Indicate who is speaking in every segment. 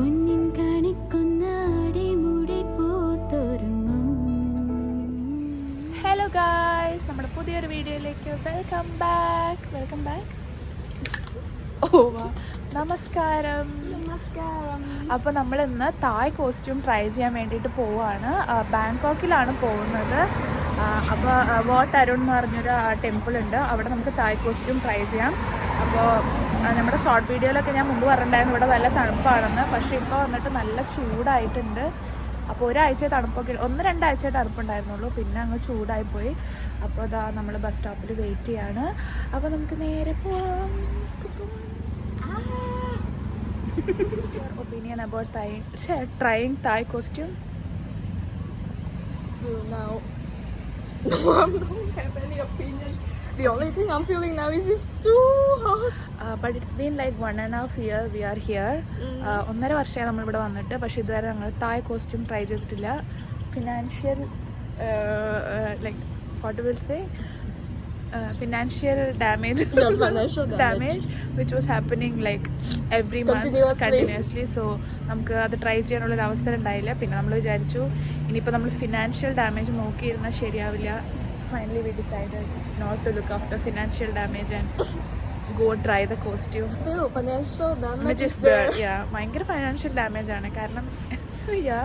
Speaker 1: പൊന്നിൻ കണിക്കുന്ന അടിമുടി പൂത്തൊരുങ്ങും.
Speaker 2: Hello guys നമ്മുടെ പുതിയൊരു വീഡിയോയിലേക്ക് വെൽക്കം ബാക്ക് വെൽക്കം ബാക്ക് ഓ നമസ്കാരം.
Speaker 1: നമസ്കാരം.
Speaker 2: അപ്പോൾ നമ്മൾ ഇന്ന് തായ് കോസ്റ്റ്യൂം ട്രൈ ചെയ്യാൻ വേണ്ടിയിട്ട് പോവാണ്. ബാങ്കോക്കിലാണ് പോകുന്നത്. അപ്പോൾ വോട്ട് അരുൺ എന്ന് പറഞ്ഞൊരു ടെമ്പിൾ ഉണ്ട്. അവിടെ നമുക്ക് തായ് കോസ്റ്റ്യൂം ട്രൈ ചെയ്യാം. അപ്പോൾ നമ്മുടെ ഷോർട്ട് വീഡിയോയിലൊക്കെ ഞാൻ മുമ്പ് പറഞ്ഞിട്ടുണ്ടായിരുന്നു. ഇവിടെ നല്ല തണുപ്പാണെന്ന്. പക്ഷേ ഇപ്പോൾ വന്നിട്ട് നല്ല ചൂടായിട്ടുണ്ട്. അപ്പോൾ ഒരാഴ്ച തണുപ്പൊക്കെ ഒന്ന് രണ്ടാഴ്ച തണുപ്പുണ്ടായിരുന്നുള്ളൂ. പിന്നെ അങ്ങ് ചൂടായി പോയി. അപ്പോൾ അതാ നമ്മൾ ബസ് സ്റ്റോപ്പിൽ വെയിറ്റ് ചെയ്യാണ്. അപ്പോൾ നമുക്ക് നേരെ പോവാം. Opinion about Thai trying Thai costume.
Speaker 3: The only thing I'm feeling now is it's too hot.
Speaker 2: But it's been like one and half year we are here ഒന്നര വർഷമായി നമ്മളിവിടെ വന്നിട്ട് പക്ഷേ ഇതുവരെ ഞങ്ങൾ തായ് കോസ്റ്റ്യൂം ട്രൈ ചെയ്തിട്ടില്ല. Financial like what will say financial damage. Damage which was happening like every month. Continuously so നമുക്ക് അത് ട്രൈ ചെയ്യാനുള്ളൊരു അവസരം ഉണ്ടായില്ല. പിന്നെ നമ്മൾ വിചാരിച്ചു ഇനിയിപ്പോൾ നമ്മൾ ഫിനാൻഷ്യൽ ഡാമേജ് നോക്കിയിരുന്നാൽ ശരിയാവില്ല. Finally we decide not to look after financial damage and go try the costume. ഭയങ്കര ഫൈനാൻഷ്യൽ ഡാമേജ് ആണ്. കാരണം യാ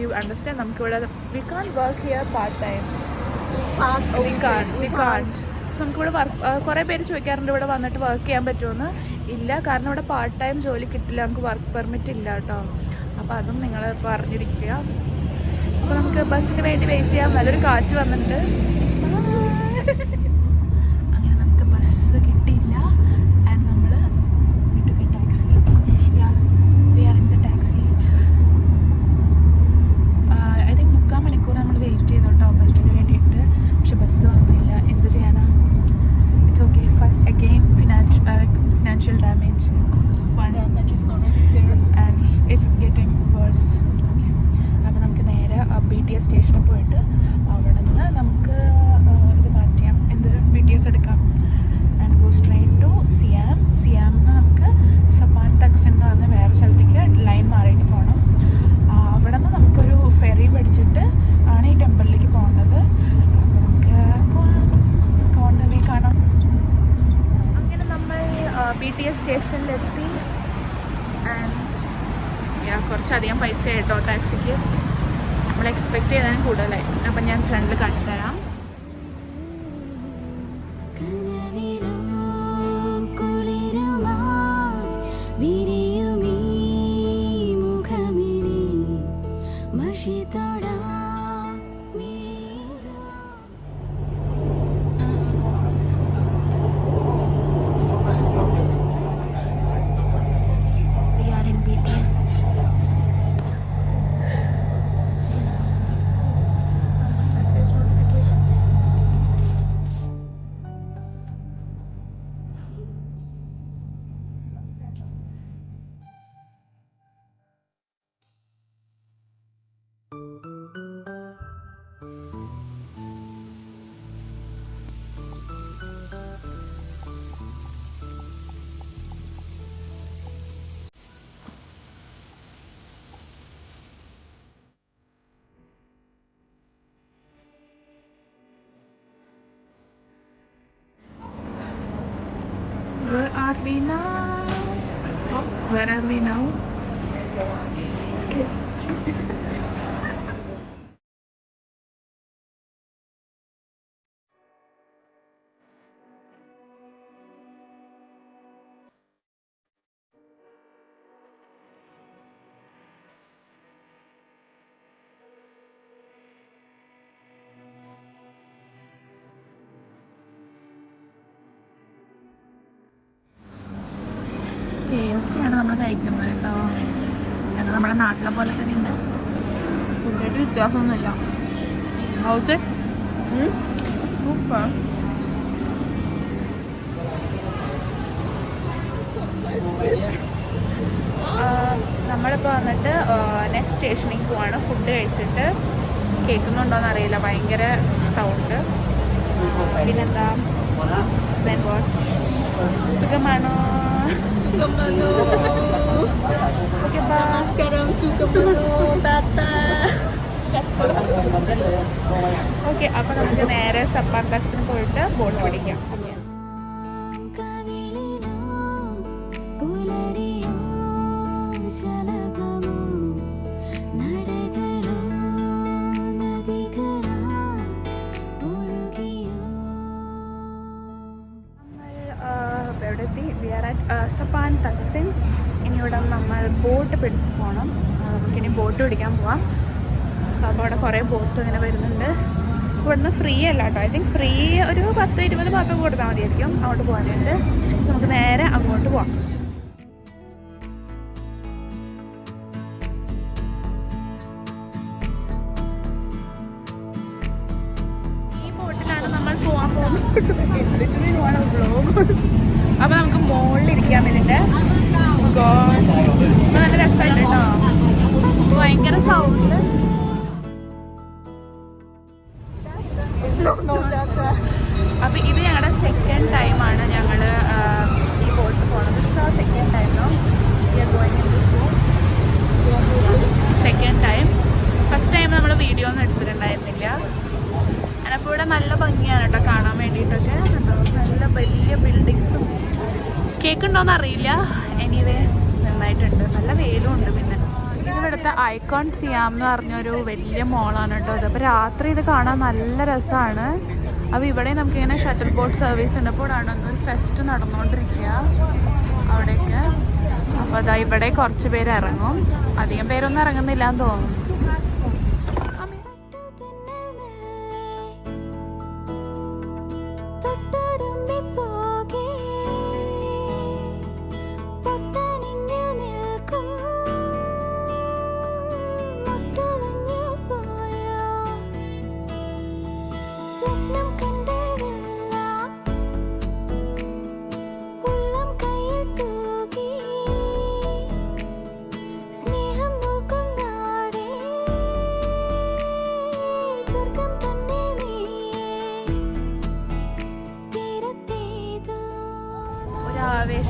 Speaker 2: യു അണ്ടർസ്റ്റാൻഡ് നമുക്കിവിടെ we can work here part time so നമുക്കിവിടെ വർക്ക് കുറേ പേര് ചോദിക്കാറുണ്ട് ഇവിടെ വന്നിട്ട് വർക്ക് ചെയ്യാൻ പറ്റുമെന്ന്? ഇല്ല കാരണം ഇവിടെ പാർട്ട് ടൈം ജോലി കിട്ടില്ല നമുക്ക് വർക്ക് പെർമിറ്റ് ഇല്ല കേട്ടോ. അപ്പോൾ അതും നിങ്ങൾ പറഞ്ഞിരിക്കുക. അപ്പോൾ നമുക്ക് ബസ്സിന് വേണ്ടി വെയിറ്റ് ചെയ്യാം. നല്ലൊരു കാറ്റ് വന്നിട്ടുണ്ട് അങ്ങനെ നമുക്ക് ബസ് കിട്ടിയില്ല ആൻഡ് നമ്മൾ taxi we are in the taxi I think മുക്കാൽ മണിക്കൂർ നമ്മൾ വെയിറ്റ് ചെയ്തു കേട്ടോ ബസ്സിന് വേണ്ടിയിട്ട് പക്ഷെ ബസ് വന്നില്ല എന്ത് ചെയ്യാനാ it's okay first again financial financial damage
Speaker 3: Damage is already there.
Speaker 2: And it's getting worse. Okay. അപ്പോൾ നമുക്ക് നേരെ ബി ടി എസ് സ്റ്റേഷനിൽ പോയിട്ട് അവിടെ നിന്ന് നമുക്ക് ഇത് മാറ്റിയാം എന്ത് ബി ടി എസ് എടുക്കാം and go straight to Siam സിയാമിന്ന് നമുക്ക് സപ്പാൻ തക്സ് എന്ന് പറഞ്ഞ വേറെ സ്ഥലത്തേക്ക് we now? Oh, where are we now? നമ്മൾ കഴിക്കുന്നത് കേട്ടോ അത് നമ്മുടെ നാട്ടിലെ പോലെ തന്നെ ഉണ്ട്. ഫുഡിന്റെ വ്യത്യാസമൊന്നുമില്ല. ഹൗസ്? സൂപ്പർ. നമ്മളിപ്പോൾ വന്നിട്ട് നെക്സ്റ്റ് സ്റ്റേഷനിൽ പോവാണ്. ഫുഡ് കഴിച്ചിട്ട് കേൾക്കുന്നുണ്ടോയെന്ന് അറിയില്ല. ഭയങ്കര സൗണ്ട് പിന്നെന്താ? സുഖമാണോ?
Speaker 3: Come on, no. Sekarang suka
Speaker 2: okay അപ്പോൾ നമുക്ക് നേരെ സപ്പാർ തക്സിന് പോയിട്ട് ബോട്ട് പിടിക്കാം എത്തി we are at Saphan Taksin ഇനി നമ്മൾ ബോട്ട് പിടിച്ച് പോകണം നമുക്കിനി ബോട്ട് പിടിക്കാൻ പോവാം. സോ അപ്പോൾ അവിടെ കുറേ ബോട്ട് ഇങ്ങനെ വരുന്നുണ്ട്. ഇവിടുന്ന് ഫ്രീ അല്ല കേട്ടോ. ഐ തിങ്ക് ഫ്രീ ഒരു പത്ത് ഇരുപത് പത്ത് കൊടുത്താൽ മതിയായിരിക്കും. അങ്ങോട്ട് പോകാനുണ്ട് നമുക്ക് നേരെ അങ്ങോട്ട് പോവാം. അപ്പൊ നമുക്ക് മുകളിൽ വേണ്ടിട്ട്. അപ്പൊ നല്ല രസമുണ്ട് ഭയങ്കര സൗണ്ട് കേക്ക് ഉണ്ടോയെന്ന് അറിയില്ല. എനിവേ നന്നായിട്ടുണ്ട്. നല്ല വെയിലും ഉണ്ട് പിന്നെ. ഇതിവിടുത്തെ ഐക്കോൺ സിയാം എന്ന് പറഞ്ഞൊരു വലിയ മോളാണ് കേട്ടോ ഇത്. അപ്പോൾ രാത്രി ഇത് കാണാൻ നല്ല രസമാണ് അപ്പോൾ ഇവിടെ നമുക്കിങ്ങനെ ഷട്ടിൽ ബോട്ട് സർവീസ് ഉണ്ട്. ഒരു ഫെസ്റ്റ് നടന്നുകൊണ്ടിരിക്കുക. അവിടേക്ക് അപ്പോൾ അതാ ഇവിടെ കുറച്ച് പേര് ഇറങ്ങും. അധികം പേരൊന്നും ഇറങ്ങുന്നില്ല എന്ന് തോന്നുന്നു.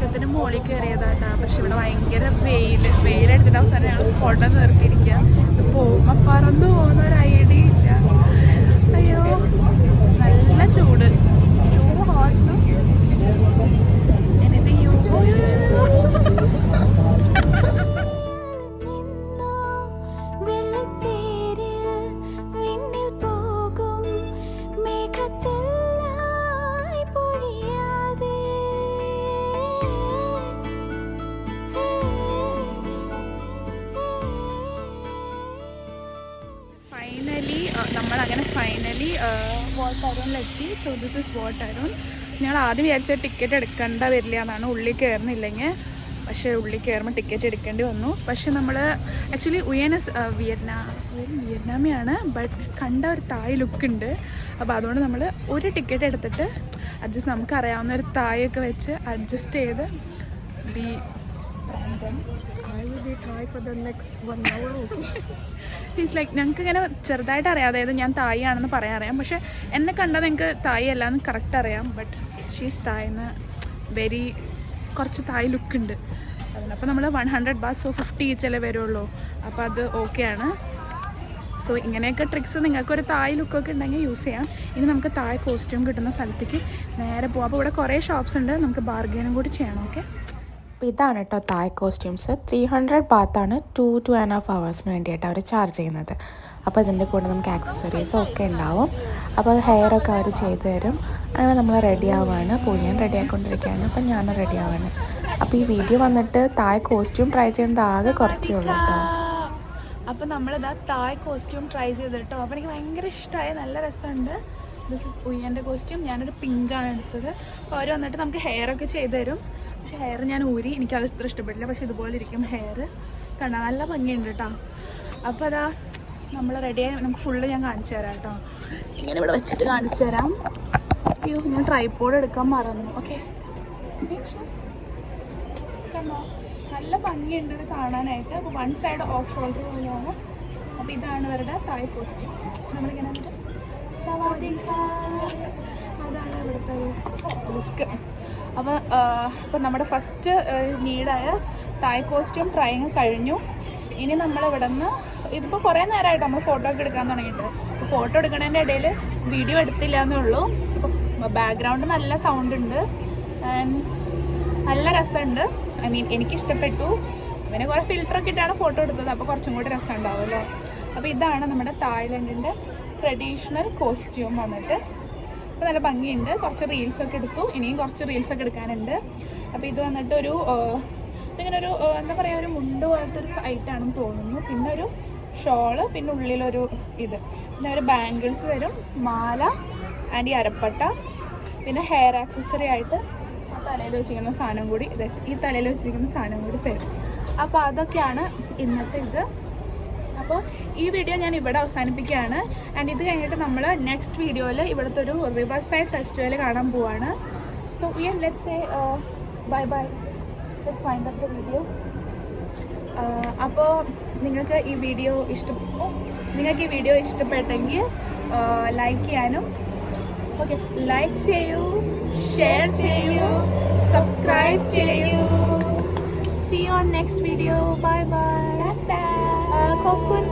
Speaker 2: മോളി മുകളിൽ കയറിയതാട്ടാ. പക്ഷെ ഇവിടെ ഭയങ്കര വെയിൽ വെയിലെടുത്തിട്ട് അവസാനം ഞങ്ങൾ ഫോട്ടോ നിർത്തിയിരിക്കുക ഇത് പോകുമ്പോൾ പറന്നു പോകുന്ന ഒരു ഐഡിയ നമ്മളങ്ങനെ finally Wat അരുണിലെത്തി so this is Wat Arun. ഞങ്ങൾ ആദ്യം വിചാരിച്ച ടിക്കറ്റ് എടുക്കേണ്ട വരില്ല എന്നാണ്. ഉള്ളിൽ കയറുന്നില്ലെങ്കിൽ പക്ഷേ ഉള്ളിൽ കയറുമ്പോൾ ടിക്കറ്റ് എടുക്കേണ്ടി വന്നു. പക്ഷേ നമ്മൾ ആക്ച്വലി ഉയനസ് വിയറ്റ്നാം വിയറ്റ്നാമിയാണ്. ബട്ട് കണ്ട ഒരു തായ് ലുക്ക് ഉണ്ട്. അപ്പോൾ അതുകൊണ്ട് നമ്മൾ ഒരു ടിക്കറ്റ് എടുത്തിട്ട് അഡ്ജസ്റ്റ് നമുക്കറിയാവുന്ന ഒരു തായൊക്കെ വെച്ച് അഡ്ജസ്റ്റ് ചെയ്ത് ബി ഷീസ് ലൈക്ക് ഞങ്ങൾക്ക് ഇങ്ങനെ ചെറുതായിട്ട് അറിയാം. അതായത് ഞാൻ തായി ആണെന്ന് പറയാൻ അറിയാം. പക്ഷെ എന്നെ കണ്ടാൽ നിങ്ങൾക്ക് തായി അല്ലാന്ന് കറക്റ്റ് അറിയാം. ബട്ട് ഷീസ് തായ് എന്ന് വെരി കുറച്ച് തായ് ലുക്ക് ഉണ്ട്. അതുകൊണ്ട് അപ്പോൾ നമ്മൾ one hundred baht so fifty ഈച്ചല്ലേ വരുള്ളൂ. അപ്പോൾ അത് ഓക്കെയാണ് സോ ഇങ്ങനെയൊക്കെ ട്രിക്സ് നിങ്ങൾക്കൊരു തായ് ലുക്കൊക്കെ ഉണ്ടെങ്കിൽ യൂസ് ചെയ്യാം. ഇനി നമുക്ക് തായ് കോസ്റ്റ്യൂം കിട്ടുന്ന സ്ഥലത്തേക്ക് നേരെ പോകാം അപ്പോൾ ഇവിടെ കുറേ ഷോപ്സ് ഉണ്ട്. നമുക്ക് ബാർഗെയിനും കൂടി ചെയ്യണം ഓക്കെ
Speaker 4: അപ്പോൾ ഇതാണ് കേട്ടോ തായ് കോസ്റ്റ്യൂംസ് ത്രീ ഹൺഡ്രഡ് ബാത്താണ് ടു ടു ആൻഡ് ഹാഫ് ഹവേഴ്സിന് വേണ്ടിയിട്ട് അവർ ചാർജ് ചെയ്യുന്നത്. അപ്പോൾ ഇതിന്റെ കൂടെ നമുക്ക് ആക്സസറീസും ഒക്കെ ഉണ്ടാവും. അപ്പോൾ അത് ഹെയർ ഒക്കെ അവർ ചെയ്തു തരും. അങ്ങനെ നമ്മൾ റെഡി ആവുകയാണ് പൂജയും റെഡി ആയിക്കൊണ്ടിരിക്കുകയാണ്. അപ്പം ഞാനും റെഡി ആവുകയാണ് അപ്പോൾ ഈ വീഡിയോ വന്നിട്ട് തായ് കോസ്റ്റ്യൂം ട്രൈ ചെയ്യുന്നത് ആകെ കുറച്ചേ ഉള്ളൂ കേട്ടോ.
Speaker 2: അപ്പോൾ നമ്മളിതാ തായ് കോസ്റ്റ്യൂം ട്രൈ ചെയ്ത് കേട്ടോ. അപ്പോൾ എനിക്ക് ഭയങ്കര ഇഷ്ടമായ. നല്ല രസമുണ്ട്. ദിസ് ഇസ് ഉയ്യന്റെ കോസ്റ്റ്യൂം ഞാനൊരു പിങ്കാണ് എടുത്തത്. അപ്പോൾ അവർ വന്നിട്ട് നമുക്ക് ഹെയറൊക്കെ ചെയ്ത് തരും. ഹെയർ ഞാൻ ഊരി എനിക്കത് ഇത്ര ഇഷ്ടപ്പെട്ടില്ല. പക്ഷെ ഇതുപോലെ ഇരിക്കും ഹെയർ കണ്ട നല്ല ഭംഗിയുണ്ട് കേട്ടോ. അപ്പോൾ അതാ നമ്മൾ റെഡിയായി നമുക്ക് ഫുള്ള് ഞാൻ കാണിച്ചു തരാം കേട്ടോ. ഇങ്ങനെ ഇവിടെ വെച്ചിട്ട് കാണിച്ചു തരാം. അയ്യോ ഞാൻ ട്രൈപ്പോഡ് എടുക്കാൻ മറന്നു. ഓക്കെ കണ്ടോ? നല്ല ഭംഗിയുണ്ട് ഇത് കാണാനായിട്ട്. അപ്പോൾ വൺ സൈഡ് ഓഫ് ഷോൾഡർ പോലെയാണ് അപ്പോൾ ഇതാണ് ഇവരുടെ തായ് പോസ്റ്റ് നമ്മളിങ്ങനെ അതാണ് ഇവിടുത്തെ ലുക്ക് അപ്പോൾ ഇപ്പം നമ്മുടെ ഫസ്റ്റ് നീഡായ തായ് കോസ്റ്റ്യൂം ട്രൈങ് കഴിഞ്ഞു. ഇനി നമ്മൾ ഇവിടെ നിന്ന് ഇപ്പോൾ കുറേ നേരമായിട്ട് നമ്മൾ ഫോട്ടോ ഒക്കെ എടുക്കാൻ തുടങ്ങിയിട്ട്. ഫോട്ടോ എടുക്കുന്നതിന്റെ ഇടയിൽ വീഡിയോ എടുത്തില്ല എന്നേ ഉള്ളൂ ബാക്ക്ഗ്രൗണ്ട് നല്ല സൗണ്ട് ഉണ്ട്. നല്ല രസമുണ്ട്. ഐ മീൻ എനിക്കിഷ്ടപ്പെട്ടു. പിന്നെ കുറേ ഫിൽറ്ററൊക്കെ ഇട്ടാണ് ഫോട്ടോ എടുത്തത്. അപ്പോൾ കുറച്ചും കൂടി രസം ഉണ്ടാവുമല്ലോ അപ്പോൾ ഇതാണ് നമ്മുടെ തായ്ലൻഡിന്റെ ട്രഡീഷണൽ കോസ്റ്റ്യൂം വന്നിട്ട്. അപ്പോൾ നല്ല ഭംഗിയുണ്ട്. കുറച്ച് റീൽസൊക്കെ എടുത്തു. ഇനിയും കുറച്ച് റീൽസൊക്കെ എടുക്കാനുണ്ട്. അപ്പോൾ ഇത് വന്നിട്ട് ഒരു ഇങ്ങനെ ഒരു എന്താ പറയുക ഒരു മുണ്ട് പോലത്തെ ഒരു സൈറ്റാണെന്ന് തോന്നുന്നു. പിന്നെ ഒരു ഷോൾ പിന്നെ ഉള്ളിലൊരു ഇത്. പിന്നെ ഒരു ബാംഗിൾസ് തരും. മാല ആൻഡ് ഈ അരപ്പട്ട പിന്നെ ഹെയർ ആക്സസറി ആയിട്ട് തലയിൽ വെച്ചിരിക്കുന്ന സാധനം കൂടി ഈ തലയിൽ വെച്ചിരിക്കുന്ന സാധനം കൂടി തരും. അപ്പോൾ അതൊക്കെയാണ് ഇന്നത്തെ ഇത്. അപ്പോൾ ഈ വീഡിയോ ഞാൻ ഇവിടെ അവസാനിപ്പിക്കുകയാണ്. ആൻഡ് ഇത് കഴിഞ്ഞിട്ട് നമ്മൾ നെക്സ്റ്റ് വീഡിയോയിൽ ഇവിടുത്തെ ഒരു റിവർ സൈഡ് ഫെസ്റ്റിവൽ കാണാൻ പോവാണ്. സോ ഈ let's say bye bye let's find up the video അപ്പോൾ നിങ്ങൾക്ക് ഈ വീഡിയോ ഇഷ്ട നിങ്ങൾക്ക് ഈ വീഡിയോ ഇഷ്ടപ്പെട്ടെങ്കിൽ ലൈക്ക് ചെയ്യാനും ഓക്കെ ലൈക്ക് ചെയ്യൂ ഷെയർ ചെയ്യൂ സബ്സ്ക്രൈബ് ചെയ്യൂ. See you on next video bye bye คบคุณ